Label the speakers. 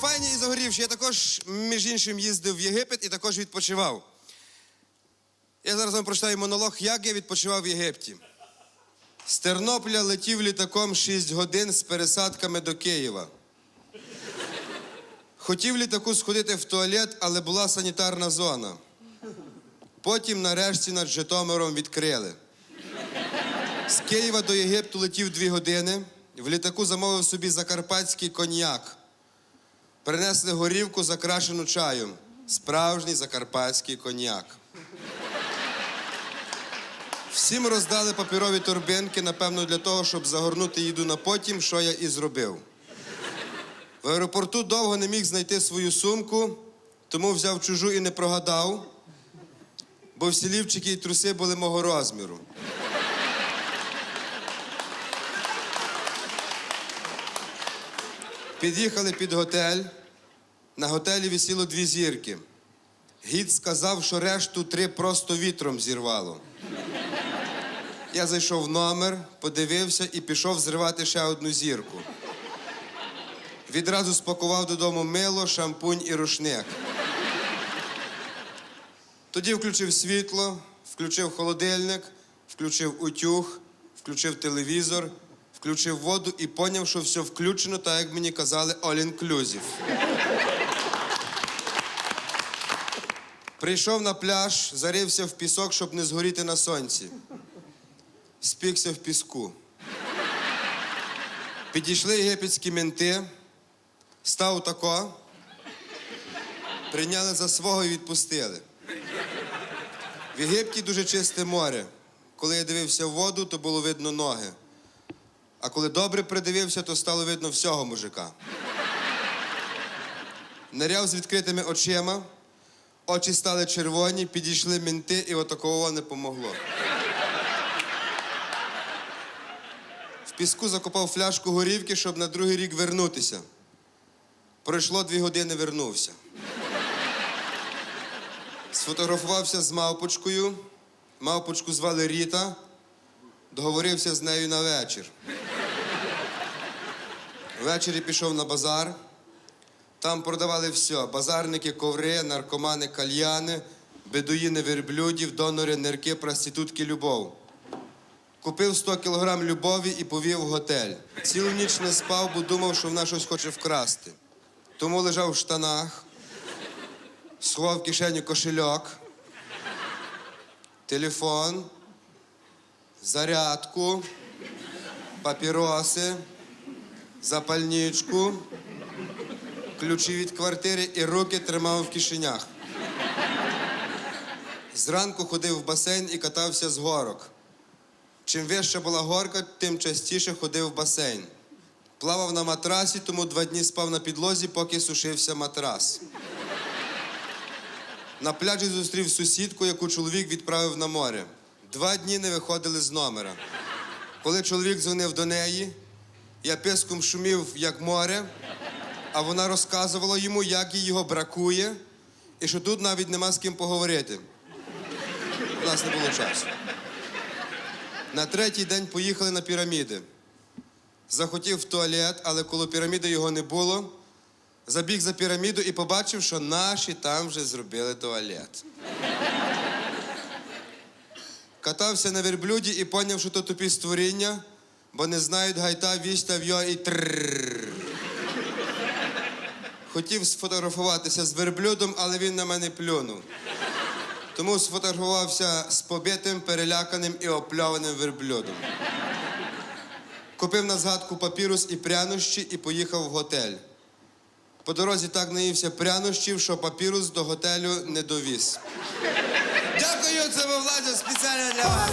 Speaker 1: файні і загорівші. Я також, між іншим, їздив в Єгипет і також відпочивав. Я зараз вам прочитаю монолог, як я відпочивав в Єгипті. З Тернополя летів літаком 6 годин з пересадками до Києва. Хотів літаку сходити в туалет, але була санітарна зона. Потім нарешті над Житомиром відкрили. З Києва до Єгипту летів дві години. В літаку замовив собі закарпатський коньяк. Принесли горівку, закрашену чаєм. Справжній закарпатський коньяк. Всім роздали папірові торбинки, напевно, для того, щоб загорнути їду на потім, що я і зробив. В аеропорту довго не міг знайти свою сумку, тому взяв чужу і не прогадав, бо всі лівчики і труси були мого розміру. Під'їхали під готель. На готелі висіло дві зірки. Гід сказав, що решту три просто вітром зірвало. Я зайшов в номер, подивився і пішов зривати ще одну зірку. Відразу спакував додому мило, шампунь і рушник. Тоді включив світло, включив холодильник, включив утюг, включив телевізор, включив воду і поняв, що все включено, так як мені казали, all inclusive. Прийшов на пляж, зарився в пісок, щоб не згоріти на сонці. Спікся в піску. Підійшли єгипетські менти, став тако, прийняли за свого і відпустили. В Єгипті дуже чисте море. Коли я дивився в воду, то було видно ноги. А коли добре придивився, то стало видно всього мужика. Ниряв з відкритими очима, очі стали червоні, підійшли менти, і отакого не помогло. В піску закопав фляжку горівки, щоб на другий рік вернутися. Пройшло дві години, вернувся. Сфотографувався з мавпочкою. Мавпочку звали Ріта. Договорився з нею на вечір. Ввечері пішов на базар. Там продавали все: базарники, коври, наркомани, кальяни, бедуїни верблюдів, донори, нирки, проститутки, любов. Купив 100 кілограм любові і повів в готель. Цілу ніч не спав, бо думав, що вона щось хоче вкрасти. Тому лежав в штанах, сховав в кишеню кошельок, телефон, зарядку, папіроси, запальничку, ключі від квартири і руки тримав в кишенях. Зранку ходив в басейн і катався з горок. Чим вища була горка, тим частіше ходив в басейн. Плавав на матрасі, тому два дні спав на підлозі, поки сушився матрас. На пляжі зустрів сусідку, яку чоловік відправив на море. Два дні не виходили з номера. Коли чоловік дзвонив до неї, я писком шумів, як море, а вона розказувала йому, як їй його бракує, і що тут навіть нема з ким поговорити. У нас не було часу. На третій день поїхали на піраміди. Захотів в туалет, але коло піраміди його не було. Забіг за піраміду і побачив, що наші там вже зробили туалет. Катався на верблюді і поняв, що то тупі створіння, бо не знають гайта, віста, в'йо і трррррр. Хотів сфотографуватися з верблюдом, але він на мене плюнув. Тому сфотографувався з побитим, переляканим і опльованим верблюдом. Купив на згадку папірус і прянощі і поїхав в готель. По дорозі так наївся прянощів, що папірус до готелю не довіз. Дякую, це був Владя спеціально для вас.